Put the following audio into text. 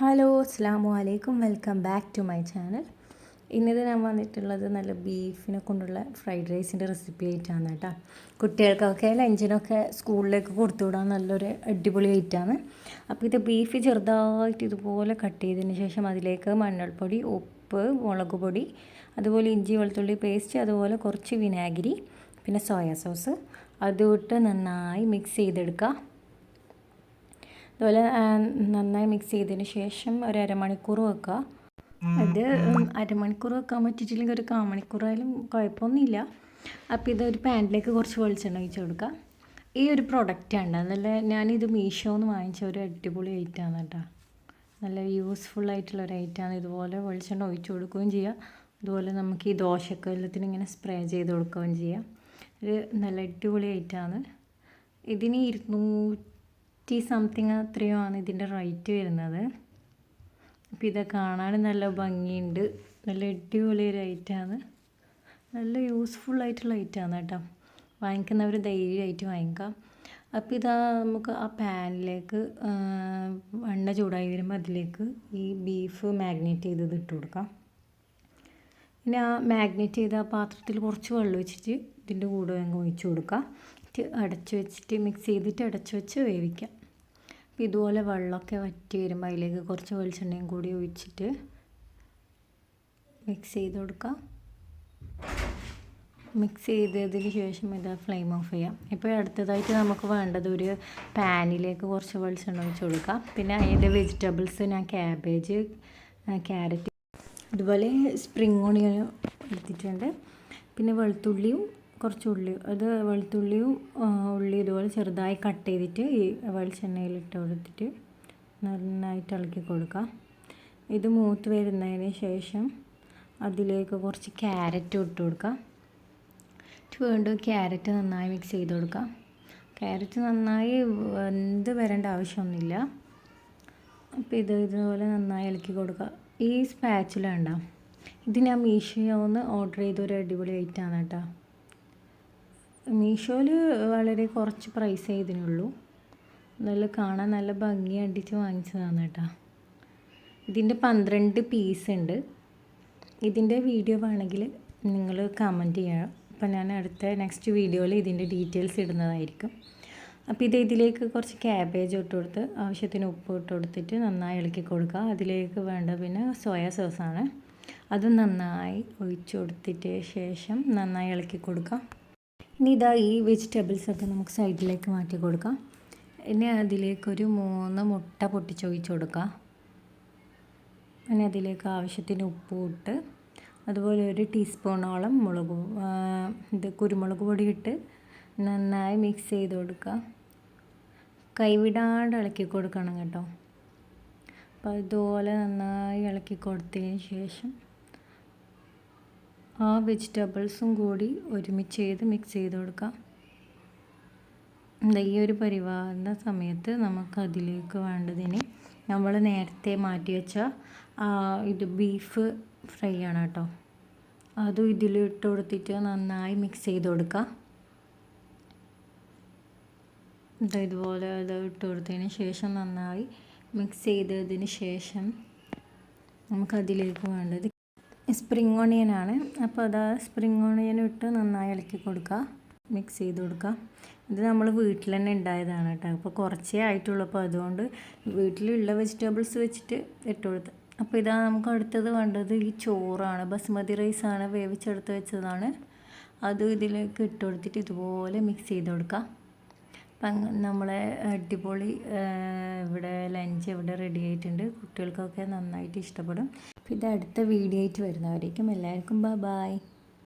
Hello അസ്സാം വലൈക്കും welcome back to my channel. ഇന്നത് ഞാൻ വന്നിട്ടുള്ളത് നല്ല ബീഫിനെ കൊണ്ടുള്ള ഫ്രൈഡ് റൈസിന്റെ റെസിപ്പി ആയിട്ടാണ് കേട്ടോ. കുട്ടികൾക്കൊക്കെ ലഞ്ചിനൊക്കെ സ്കൂളിലേക്ക് കൊടുത്തു വിടാൻ നല്ലൊരു അടിപൊളി ഐറ്റാണ്. അപ്പോൾ ഇത് ബീഫ് ചെറുതായിട്ട് ഇതുപോലെ കട്ട് ചെയ്തതിന് ശേഷം അതിലേക്ക് മഞ്ഞൾപ്പൊടി ഉപ്പ് മുളക് പൊടി അതുപോലെ ഇഞ്ചി വെളുത്തുള്ളി പേസ്റ്റ് അതുപോലെ കുറച്ച് വിനാഗിരി പിന്നെ സോയാ സോസ്. അത് നന്നായി മിക്സ് ചെയ്തെടുക്കുക അതുപോലെ നന്നായി മിക്സ് ചെയ്തതിന് ശേഷം ഒരു അരമണിക്കൂർ വെക്കുക. അത് അരമണിക്കൂർ വെക്കാൻ പറ്റിയിട്ടില്ലെങ്കിൽ ഒരു കാമണിക്കൂറായാലും കുഴപ്പമൊന്നുമില്ല. അപ്പോൾ ഇതൊരു പാന്റിലേക്ക് കുറച്ച് വെളിച്ചെണ്ണ ഒഴിച്ച് കൊടുക്കുക. ഈ ഒരു പ്രൊഡക്റ്റാണ് നല്ല ഞാനിത് മീഷോന്ന് വാങ്ങിച്ച ഒരു അടിപൊളി ഐറ്റമാണ് കേട്ടോ. നല്ല യൂസ്ഫുൾ ആയിട്ടുള്ള ഒരു ഐറ്റമാണ് ഇതുപോലെ വെളിച്ചെണ്ണ ഒഴിച്ച് കൊടുക്കുകയും ചെയ്യുക അതുപോലെ നമുക്ക് ഈ ദോശക്കല്ലത്തിന് ഇങ്ങനെ സ്പ്രേ ചെയ്ത് കൊടുക്കുകയും ചെയ്യാം. ഒരു നല്ല അടിപൊളി ഐറ്റമാണ് ഇതിന് ഇരുന്നൂറ്റി ഫിഫ്റ്റി സംതിങ് അത്രയോ ആണ് ഇതിന്റെ റേറ്റ് വരുന്നത്. അപ്പോൾ ഇത് കാണാൻ നല്ല ഭംഗിയുണ്ട്. നല്ല അടിപൊളി ഐറ്റമാണ് നല്ല യൂസ്ഫുൾ ആയിട്ടുള്ള ഐറ്റമാണ് കേട്ടോ. വാങ്ങിക്കുന്നവർ ധൈര്യമായിട്ട് വാങ്ങിക്കാം. അപ്പോൾ ഇതാ നമുക്ക് ആ പാനിലേക്ക് എണ്ണ ചൂടായി വരുമ്പോൾ അതിലേക്ക് ഈ ബീഫ് മാഗ്നേറ്റ് ചെയ്തത് ഇട്ട് കൊടുക്കാം. ഇനി ആ മാഗ്നേറ്റ് ചെയ്ത പാത്രത്തിൽ കുറച്ച് വെള്ളം വെച്ചിട്ട് ഇതിന്റെ കൂടെ അങ്ങ് ഒഴിച്ച് കൊടുക്കാം. അടച്ചു വെച്ചിട്ട് മിക്സ് ചെയ്തിട്ട് അടച്ചു വെച്ച് വേവിക്കാം. ഇതുപോലെ വെള്ളമൊക്കെ വറ്റി വരുമ്പോൾ അതിലേക്ക് കുറച്ച് വെളിച്ചെണ്ണയും കൂടി ഒഴിച്ചിട്ട് മിക്സ് ചെയ്ത് കൊടുക്കാം. മിക്സ് ചെയ്തതിന് ശേഷം ഇത് ഫ്ലെയിം ഓഫ് ചെയ്യാം. ഇപ്പോൾ അടുത്തതായിട്ട് നമുക്ക് വേണ്ടത് ഒരു പാനിലേക്ക് കുറച്ച് വെളിച്ചെണ്ണ ഒഴിച്ച് കൊടുക്കാം. പിന്നെ അതിന്റെ വെജിറ്റബിൾസ് ഞാൻ ക്യാബേജ് ക്യാരറ്റ് അതുപോലെ സ്പ്രിങ് ഓണിയനും എടുത്തിട്ടുണ്ട്. പിന്നെ വെളുത്തുള്ളിയും കുറച്ച് ഉള്ളി അത് വെളുത്തുള്ളിയും ഉള്ളി ഇതുപോലെ ചെറുതായി കട്ട് ചെയ്തിട്ട് ഈ വെളിച്ചെണ്ണയിൽ ഇട്ട് കൊടുത്തിട്ട് നന്നായിട്ട് ഇളക്കി കൊടുക്കുക ഇത് മൂത്ത് വരുന്നതിന് ശേഷം അതിലേക്ക് കുറച്ച് ക്യാരറ്റ് ഇട്ട് കൊടുക്കാം. വീണ്ടും ക്യാരറ്റ് നന്നായി മിക്സ് ചെയ്ത് കൊടുക്കാം. ക്യാരറ്റ് നന്നായി എന്ത് വരേണ്ട ആവശ്യമൊന്നുമില്ല. അപ്പോൾ ഇത് ഇതുപോലെ നന്നായി ഇളക്കി കൊടുക്കുക ഈ സ്പാച്ചില ഉണ്ടാവും ഇത് ഞാൻ മീഷോന്ന് ഓർഡർ ചെയ്ത ഒരു അടിപൊളി ഐറ്റമാണ് കേട്ടോ. മീഷോയിൽ വളരെ കുറച്ച് പ്രൈസ് ഇതിനുള്ളൂ നല്ല കാണാൻ നല്ല ഭംഗി അടിച്ച് വാങ്ങിച്ചതാണ് കേട്ടോ. ഇതിന്റെ പന്ത്രണ്ട് പീസ് ഉണ്ട്. ഇതിന്റെ വീഡിയോ വേണമെങ്കിൽ നിങ്ങൾ കമന്റ് ചെയ്യണം അപ്പം ഞാൻ അടുത്ത നെക്സ്റ്റ് വീഡിയോയിൽ ഇതിന്റെ ഡീറ്റെയിൽസ് ഇടുന്നതായിരിക്കും. അപ്പോൾ ഇത് ഇതിലേക്ക് കുറച്ച് ക്യാബേജ് ഇട്ട് കൊടുത്ത് ആവശ്യത്തിന് ഉപ്പ് ഇട്ട് കൊടുത്തിട്ട് നന്നായി ഇളക്കി കൊടുക്കുക. അതിലേക്ക് വേണ്ട പിന്നെ സോയ സോസാണ് അത് നന്നായി ഒഴിച്ചു കൊടുത്തിട്ട് ശേഷം നന്നായി ഇളക്കി കൊടുക്കുക. ഇനി ഇതാ ഈ വെജിറ്റബിൾസൊക്കെ നമുക്ക് സൈഡിലേക്ക് മാറ്റി കൊടുക്കാം. ഇനി അതിലേക്കൊരു മൂന്ന് മുട്ട പൊട്ടിച്ചൊഴിച്ച് കൊടുക്കാം. ഇനി അതിലേക്ക് ആവശ്യത്തിന് ഉപ്പുമിട്ട് അതുപോലെ ഒരു ടീസ്പൂണോളം മുളക് ഇത് കുരുമുളക് പൊടി ഇട്ട് നന്നായി മിക്സ് ചെയ്ത് കൊടുക്കുക. കൈവിടാണ്ട് ഇളക്കി കൊടുക്കണം കേട്ടോ. അപ്പോൾ ഇതുപോലെ നന്നായി ഇളക്കി കൊടുത്തതിന് ശേഷം ആ വെജിറ്റബിൾസും കൂടി ഒരുമിച്ച് ചെയ്ത് മിക്സ് ചെയ്ത് കൊടുക്കാം. ഈ ഒരു പരിവാറിന്റെ സമയത്ത് നമുക്ക് അതിലേക്ക് വേണ്ടതിന് നമ്മൾ നേരത്തെ മാറ്റി വെച്ച ഇത് ബീഫ് ഫ്രൈ ആണ് കേട്ടോ അതും ഇതിലിട്ട് കൊടുത്തിട്ട് നന്നായി മിക്സ് ചെയ്ത് കൊടുക്കുക ഇതുപോലെ അത് ഇട്ട് കൊടുത്തതിന് ശേഷം നന്നായി മിക്സ് ചെയ്തതിന് ശേഷം നമുക്കതിലേക്ക് വേണ്ടത് സ്പ്രിങ് ഓണിയനാണ് അപ്പോൾ അത് സ്പ്രിങ് ഓണിയൻ ഇട്ട് നന്നായി ഇളക്കി കൊടുക്കുക. മിക്സ് ചെയ്ത് കൊടുക്കുക. ഇത് നമ്മൾ വീട്ടിൽ തന്നെ ഉണ്ടായതാണ് കേട്ടോ. അപ്പോൾ കുറച്ചേ ആയിട്ടുള്ളൂ. അപ്പോൾ അതുകൊണ്ട് വീട്ടിലുള്ള വെജിറ്റബിൾസ് വെച്ചിട്ട് ഇട്ട് കൊടുത്ത്. അപ്പോൾ ഇതാ നമുക്ക് അടുത്തത് വേണ്ടത് ഈ ചോറാണ്. ബസ്മതി റൈസാണ് വേവിച്ചെടുത്ത് വെച്ചതാണ്. അത് ഇതിലേക്ക് ഇട്ട് കൊടുത്തിട്ട് ഇതുപോലെ മിക്സ് ചെയ്ത് കൊടുക്കുക. അപ്പം നമ്മളെ അടിപൊളി ഇവിടെ ലഞ്ച് ഇവിടെ റെഡി ആയിട്ടുണ്ട്. കുട്ടികൾക്കൊക്കെ നന്നായിട്ട് ഇഷ്ടപ്പെടും. ഇത് അടുത്ത വീഡിയോ ആയിട്ട് വരുന്നവരേക്കും എല്ലാവർക്കും ബൈ ബായ്